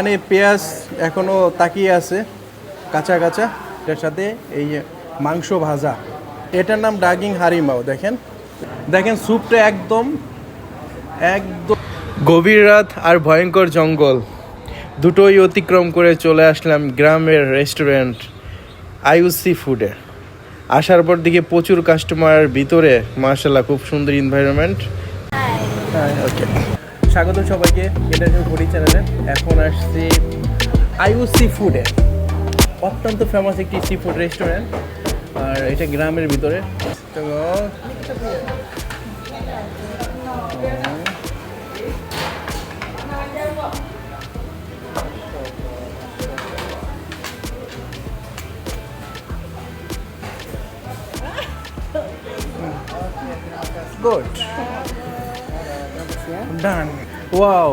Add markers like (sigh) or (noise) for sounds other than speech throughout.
মানে পেঁয়াজ এখনও তাকিয়ে আছে কাঁচা কাঁচা। এটার সাথে এই মাংস ভাজা। এটার নাম ডাগিং হারিমাও দেখেন। দেখেন স্যুপটা একদম একদম গভীর রাত আর ভয়ঙ্কর জঙ্গল। দুটোই অতিক্রম করে চলে আসলাম গ্রামের রেস্টুরেন্ট আইউসি ফুডে। আসার পর দিকে প্রচুর কাস্টমার ভিতরে মার্শাল্লাহ খুব সুন্দর এনভায়রনমেন্ট ওকে স্বাগত সবাইকে, এটা ঘড়ি চ্যানেলে এখন আসছি আইউসি ফুডে অত্যন্ত ফেমাস একটি সি ফুড রেস্টুরেন্ট আর এটা গ্রামের ভিতরে। গুড ডান ওয়াও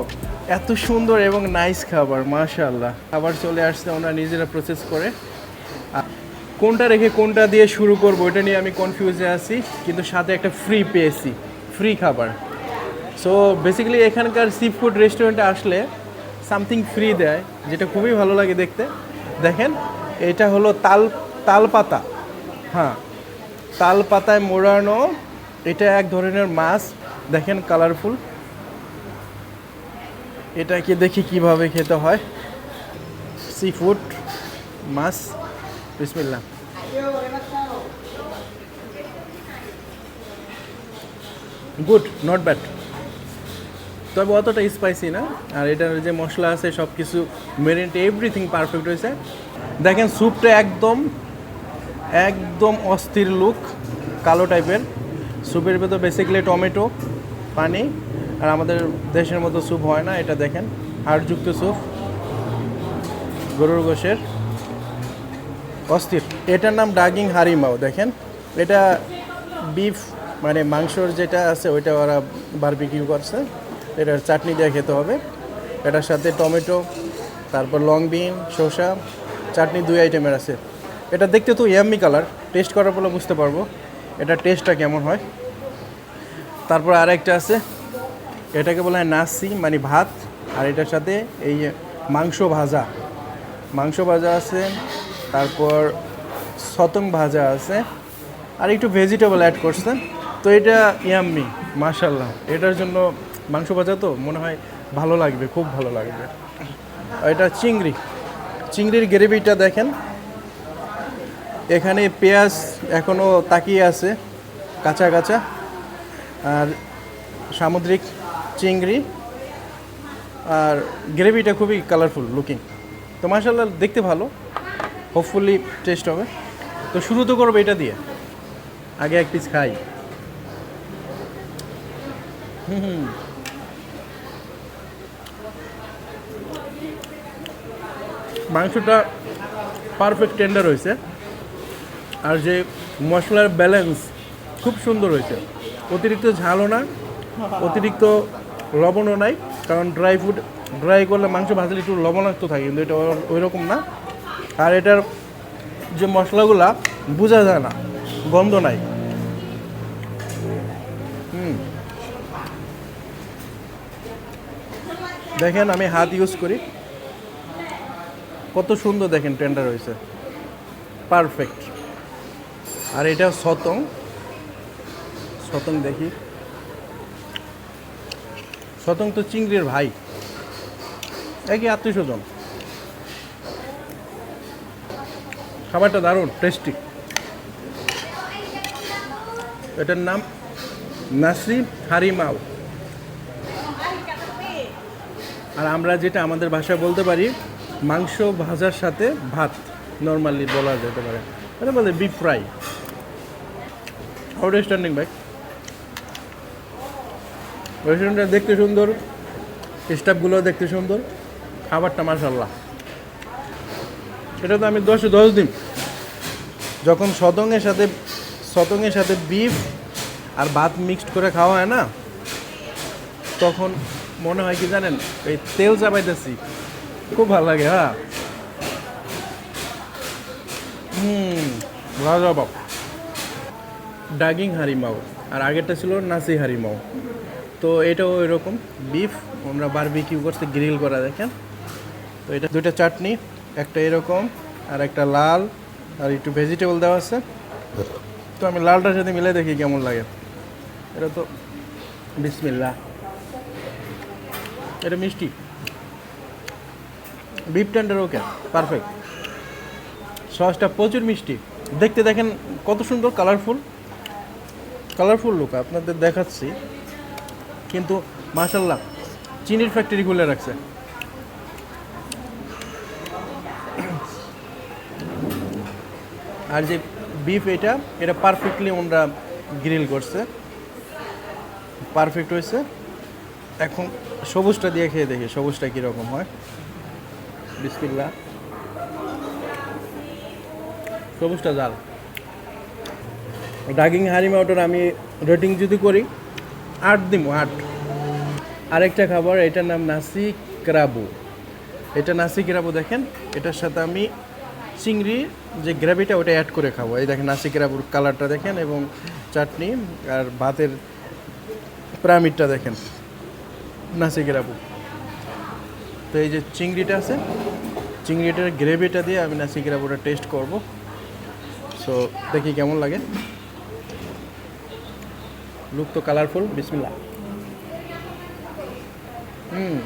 এত সুন্দর এবং নাইস খাবার, মাশাআল্লাহ। খাবার চলে আসছে ওনারা নিজেরা প্রসেস করে। কোনটা রেখে কোনটা দিয়ে শুরু করব এটা নিয়ে আমি কনফিউজে আছি, কিন্তু সাথে একটা ফ্রি পেয়েছি ফ্রি খাবার। সো বেসিক্যালি এখানকার সি ফুড রেস্টুরেন্টে আসলে সামথিং ফ্রি দেয়, যেটা খুবই ভালো লাগে দেখতে। দেখেন, এটা হলো তাল তাল পাতা হ্যাঁ তাল পাতায় মোড়ানো, এটা এক ধরনের মাছ। দেখেন কালারফুল এটাকে দেখি কীভাবে খেতে হয়। Sea food much Bismillah good not bad তবে অতটা স্পাইসি না। আর এটার যে মশলা আছে সব কিছু মেরিনেট এভরিথিং পারফেক্ট হয়েছে। দেখেন স্যুপটা একদম একদম অস্থির লুক কালো টাইপের স্যুপের ভেতর বেসিক্যালি টমেটো পানি আর আমাদের দেশের মতো স্যুপ হয় না, এটা দেখেন। হাড়যুক্ত স্যুপ। গরুর গোশের। অস্থির। এটার নাম ডাগিং হারিমাও, দেখেন। এটা বিফ মানে মাংসর যেটা আছে, ওইটা ওরা বারবিকিউ করছে। এটার চাটনি দিয়ে খেতে হবে। এটার সাথে টমেটো, তারপর লং বিন, শসা, চাটনি দুই আইটেমের আছে। এটা দেখতে তো ইয়াম্মি কালার টেস্ট করার পরে বুঝতে পারব। এটা টেস্টটা কেমন হয়। তারপর আর একটা আছে। এটাকে বলা হয় নাসি মানে ভাত, আর এটার সাথে এই মাংস ভাজা। মাংস ভাজা আছে, তারপর সতং ভাজা আছে, আর একটু ভেজিটেবল অ্যাড করছেন তো এটা ইয়াম্মি মাশাল্লাহ এটার জন্য মাংস ভাজা তো মনে হয় ভালো লাগবে, খুব ভালো লাগবে। এটা চিংড়ি। চিংড়ির গ্রেভিটা দেখেন। এখানে পেঁয়াজ এখনও তাকিয়ে আছে, কাঁচা কাঁচা। আর সামুদ্রিক চিংড়ি আর গ্রেভিটা খুবই কালারফুল লুকিং তো মাসাল্লাহ দেখতে ভালো। হোপফুলি টেস্ট হবে। তো শুরু তো করব এটা দিয়ে। আগে এক পিস খাই। হুম মাংসটা পারফেক্ট টেন্ডার হয়েছে। আর যে মশলার ব্যালেন্স খুব সুন্দর হয়েছে। অতিরিক্ত ঝালও না। অতিরিক্ত লবণও নাই, কারণ ড্রাই ফুড ড্রাই করলে মাংস ভাজলে একটু লবণাক্ত থাকে, কিন্তু এটা ওই রকম না। আর এটার যে মশলাগুলা, বোঝা যায় না, গন্ধ নাই। দেখেন, আমি হাত ইউজ করি। কত সুন্দর দেখেন টেন্ডার হয়েছে। পারফেক্ট আর এটা সতং। সতং দেখি। সতং তো চিংড়ির ভাই। একই আত্মীয় স্বজন। খাবারটা দারুণ টেস্টি এটার নাম নাসরি হারিমাও। আর আমরা যেটা আমাদের ভাষায় বলতে পারি, মাংস ভাজার সাথে ভাত নর্মালি বলা যেতে পারে। এটা বলে বিফ ফ্রাই হাউ স্ট্যান্ডিং ভাই? রেস্টুরেন্টটা দেখতে সুন্দর স্টাফগুলো দেখতে সুন্দর, খাবারটা মাসাল্লাহ এটা তো আমি দশে, দশ দিন। যখন সতঙ্গের সাথে সতঙ্গের সাথে বিফ আর ভাত মিক্সড করে খাওয়া হয় না, তখন মনে হয় কি জানেন, এই তেল চাপাইতেছি। খুব ভালো লাগে হ্যাঁ? হুম লাজবাব ডাগিং হারিমাও, আর আগেরটা ছিল নাসি হারিমাও। তো এটাও এরকম। বিফ, আমরা বারবিকিউ করতে গ্রিল করা দেখেন। তো এটা দুইটা চাটনি, একটা এরকম আর একটা লাল আর একটু ভেজিটেবল দেওয়া আছে। তো আমি লালটার সাথে মিলে দেখি কেমন লাগে। এটা তো বিসমিল্লা এটা মিষ্টি। বিফ টেন্ডার ওকে পারফেক্ট সসটা প্রচুর মিষ্টি। দেখতে দেখেন কত সুন্দর কালারফুল কালারফুল লুক আপনাদের দেখাচ্ছি। কিন্তু মাশাল্লাহ চিনির ফ্যাক্টরি খুলে রাখছে। আর যে বিফ এটা এটা পারফেক্টলি ওনরা গ্রিল করছে। পারফেক্ট হয়েছে। এখন সবুজটা দিয়ে খেয়ে দেখি, সবুজটা কীরকম হয়। বিসমিল্লা সবুজটা জাল। ডাগিং হারিমা ওটার আমি রেটিং যদি করি আট দিব আট। আরেকটা খাবার, এটার নাম নাসি ক্রাবু। এটা নাসি ক্রাবু দেখেন, এটার সাথে আমি চিংড়ি, যে গ্রেভিটা ওটা অ্যাড করে খাব। এই দেখেন নাসি ক্রাবুর কালারটা দেখেন এবং চাটনি আর ভাতের প্রামিডটা দেখেন, নাসি ক্রাবু। তো এই যে চিংড়িটা আছে, চিংড়িটার গ্রেভিটা দিয়ে আমি নাসি ক্রাবুটা টেস্ট করব। সো দেখি কেমন লাগে। লুক তো কালারফুল বিসমিল্লা হুম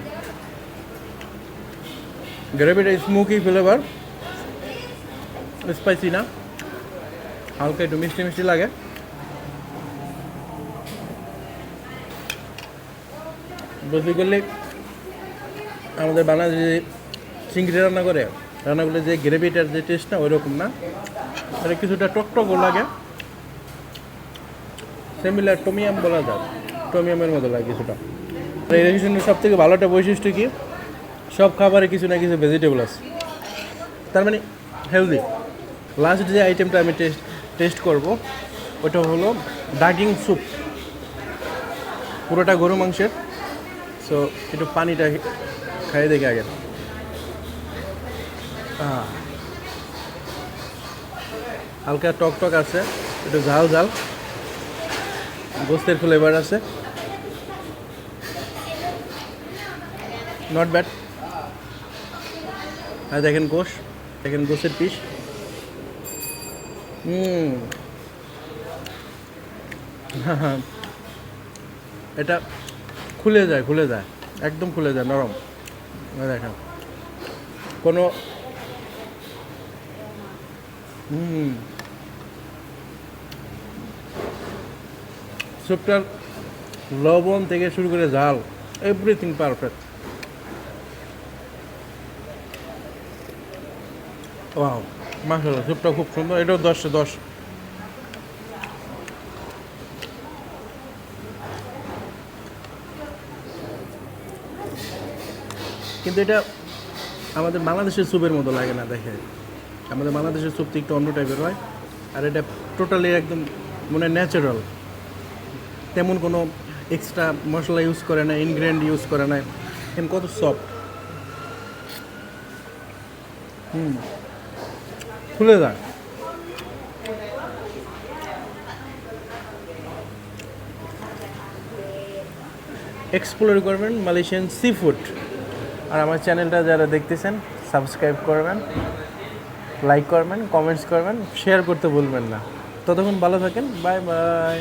গ্রেভিটা স্মোকি ফ্লেভার স্পাইসি না। হালকা একটু মিষ্টি মিষ্টি লাগে। বেসিক্যালি আমাদের বাংলাদেশে যে চিংড়ি রান্না করে রান্না করলে যে গ্রেভিটার যে টেস্ট না ওই রকম না। এটা কিছুটা টকটকও লাগে। সিমিলার টমিয়াম বলা যায়। টমিয়ামের মতো লাগে কিছুটা। এই রেস্টুরেন্টের সব থেকে ভালো একটা বৈশিষ্ট্য কি? সব খাবারে কিছু না কিছু ভেজিটেবল আছে। তার মানে হেলদি লাস্ট যে আইটেমটা আমি টেস্ট টেস্ট করব, ওটা হলো ডাগিং স্যুপ পুরোটা গরু মাংসের। সো একটু পানিটা খাইয়ে দেখি আগে। হালকা টক টক আছে, একটু ঝাল ঝাল গোস্তের ফ্লেভার আছে। নট ব্যাড আর দেখেন গোশ, দেখেন গোশের পিস (laughs) এটা খুলে যায় খুলে যায়। একদম খুলে যায়, নরম। দেখেন। কোনো হুম। স্যুপটার লবণ থেকে শুরু করে ঝাল এভরিথিং পারফেক্ট ওয়াও মাসাল্লাহ স্যুপটা খুব সুন্দর, এটাও দশে দশ। কিন্তু এটা আমাদের বাংলাদেশের স্যুপের মতো লাগে না দেখে আমাদের বাংলাদেশের স্যুপ তো একটু অন্য টাইপের হয়, আর এটা টোটালি একদম মানে ন্যাচারাল তেমন কোনো এক্সট্রা মশলা ইউজ করে না ইনগ্রেডিয়েন্ট ইউজ করে না। এখন কত সফট হুম। খুলে যায় এক্সপ্লোর করবেন মালয়েশিয়ান সি ফুড আর আমার চ্যানেলটা যারা দেখতেছেন সাবস্ক্রাইব করবেন লাইক করবেন কমেন্টস করবেন শেয়ার করতে ভুলবেন না। ততক্ষণ ভালো থাকেন বাই বাই